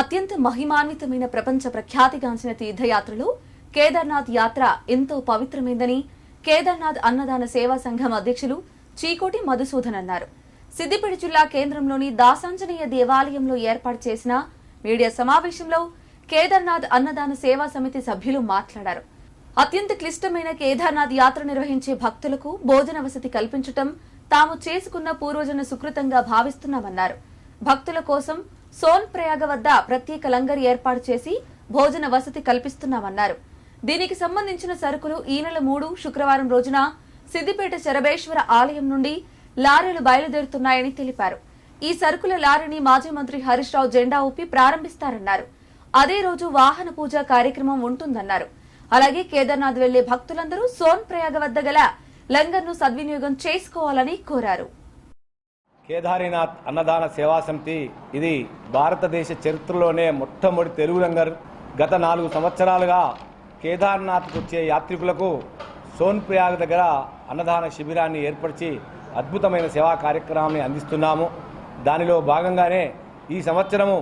అత్యంత మహిమాన్వితమైన ప్రపంచ ప్రఖ్యాతిగాంచిన తీర్థయాత్రలు కేదార్నాథ్ యాత్ర ఎంతో పవిత్రమైందని కేదార్నాథ్ అన్నదాన సేవా సంఘం అధ్యక్షులు చీకోటి మధుసూదన్ అన్నారు. సిద్దిపేట జిల్లా కేంద్రంలోని దాసాంజనేయ దేవాలయంలో ఏర్పాటు చేసిన మీడియా సమావేశంలో కేదార్నాథ్ అన్నదాన సేవా సమితి సభ్యులు మాట్లాడారు. అత్యంత క్లిష్టమైన కేదార్నాథ్ యాత్ర నిర్వహించే భక్తులకు భోజన వసతి కల్పించటం తాము చేసుకున్న పూర్వజన సుకృతంగా భావిస్తున్నామన్నారు. భక్తుల కోసం సోన్ ప్రయాగ వద్ద ప్రత్యేక లంగర్ ఏర్పాటు చేసి భోజన వసతి కల్పిస్తున్నామన్నారు. దీనికి సంబంధించిన సరుకులు ఈ నెల మూడు శుక్రవారం రోజున సిద్దిపేట శరభేశ్వర ఆలయం నుండి లారీలు బయలుదేరుతున్నాయని తెలిపారు. ఈ సరుకుల లారీని మాజీ మంత్రి హరీష్ రావు జెండా ఊపి ప్రారంభిస్తారన్నారు. అదే రోజు వాహన పూజ కార్యక్రమం ఉంటుందన్నారు. అలాగే కేదార్నాథ్ వెళ్ళే భక్తులందరూ సోన్ ప్రయాగ వద్ద గల లంగర్ను సద్వినియోగం చేసుకోవాలని కోరారు. కేదారినాథ్ అన్నదాన సేవా సమితి ఇది భారతదేశ చరిత్రలోనే మొట్టమొదటి తెలుగు రంగర్ గత నాలుగు సంవత్సరాలుగా కేదార్నాథ్కు వచ్చే యాత్రికులకు సోన్ప్రయాగ్ దగ్గర అన్నదాన శిబిరాన్ని ఏర్పరిచి అద్భుతమైన సేవా కార్యక్రమాన్ని అందిస్తున్నాము. దానిలో భాగంగానే ఈ సంవత్సరము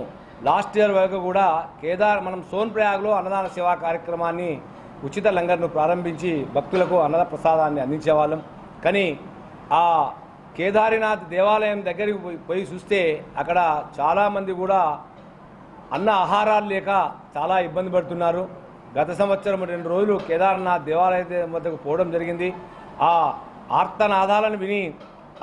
లాస్ట్ ఇయర్ వరకు కూడా కేదార్ మనం సోన్ప్రయాగ్లో అన్నదాన సేవా కార్యక్రమాన్ని ఉచిత లంగర్ను ప్రారంభించి భక్తులకు అన్నద ప్రసాదాన్ని అందించేవాళ్ళం. కానీ ఆ కేదారినాథ్ దేవాలయం దగ్గరికి పోయి- పోయి చూస్తే అక్కడ చాలామంది కూడా అన్న ఆహారాలు లేక చాలా ఇబ్బంది పడుతున్నారు. గత సంవత్సరం రెండు రోజులు కేదార్నాథ్ దేవాలయం వద్దకు పోవడం జరిగింది. ఆ ఆర్తనాదాలను విని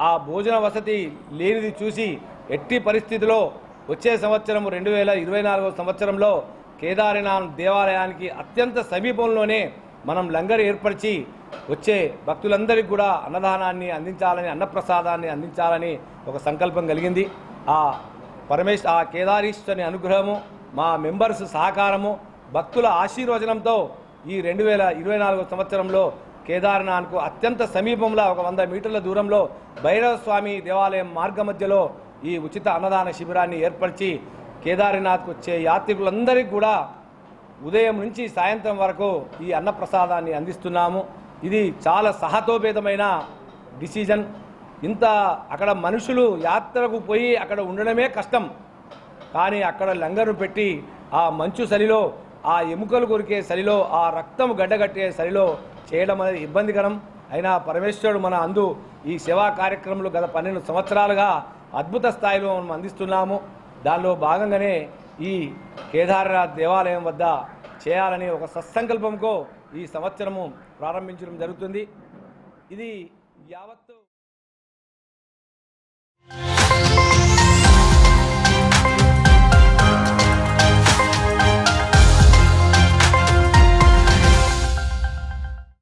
ఆ భోజన వసతి లేనిది చూసి ఎట్టి పరిస్థితిలో వచ్చే సంవత్సరం రెండు వేల ఇరవై నాలుగో సంవత్సరంలో కేదారినాథ్ దేవాలయానికి అత్యంత సమీపంలోనే మనం లంగర్ ఏర్పరిచి వచ్చే భక్తులందరికీ కూడా అన్నదానాన్ని అందించాలని అన్నప్రసాదాన్ని అందించాలని ఒక సంకల్పం కలిగింది. ఆ పరమేశ్ ఆ కేదారీశ్వరుని అనుగ్రహము మా మెంబర్స్ సహకారము భక్తుల ఆశీర్వచనంతో ఈ రెండు వేల ఇరవై నాలుగో సంవత్సరంలో కేదార్నాథ్కు అత్యంత సమీపంలో ఒక వంద మీటర్ల దూరంలో భైరవ స్వామి దేవాలయం మార్గ మధ్యలో ఈ ఉచిత అన్నదాన శిబిరాన్ని ఏర్పరిచి కేదార్నాథ్కు వచ్చే యాత్రికులందరికీ కూడా ఉదయం నుంచి సాయంత్రం వరకు ఈ అన్నప్రసాదాన్ని అందిస్తున్నాము. ఇది చాలా సహతోపేతమైన డిసిజన్. ఇంత అక్కడ మనుషులు యాత్రకు పోయి అక్కడ ఉండడమే కష్టం. కానీ అక్కడ లంగరు పెట్టి ఆ మంచు చలిలో ఆ ఎముకలు కొరికే చలిలో ఆ రక్తం గడ్డగట్టే చలిలో చేయడం అనేది ఇబ్బందికరం. అయినా పరమేశ్వరుడు మన అందు ఈ సేవా కార్యక్రమంలో గత పన్నెండు సంవత్సరాలుగా అద్భుత స్థాయిలో మనం అందిస్తున్నాము. దానిలో భాగంగానే ఈ కేదార్నాథ్ దేవాలయం వద్ద చేయాలని ఒక సత్సంకల్పంతో ఈ సంవత్సరము ప్రారంభించడం జరుగుతుంది. ఇది యావత్తు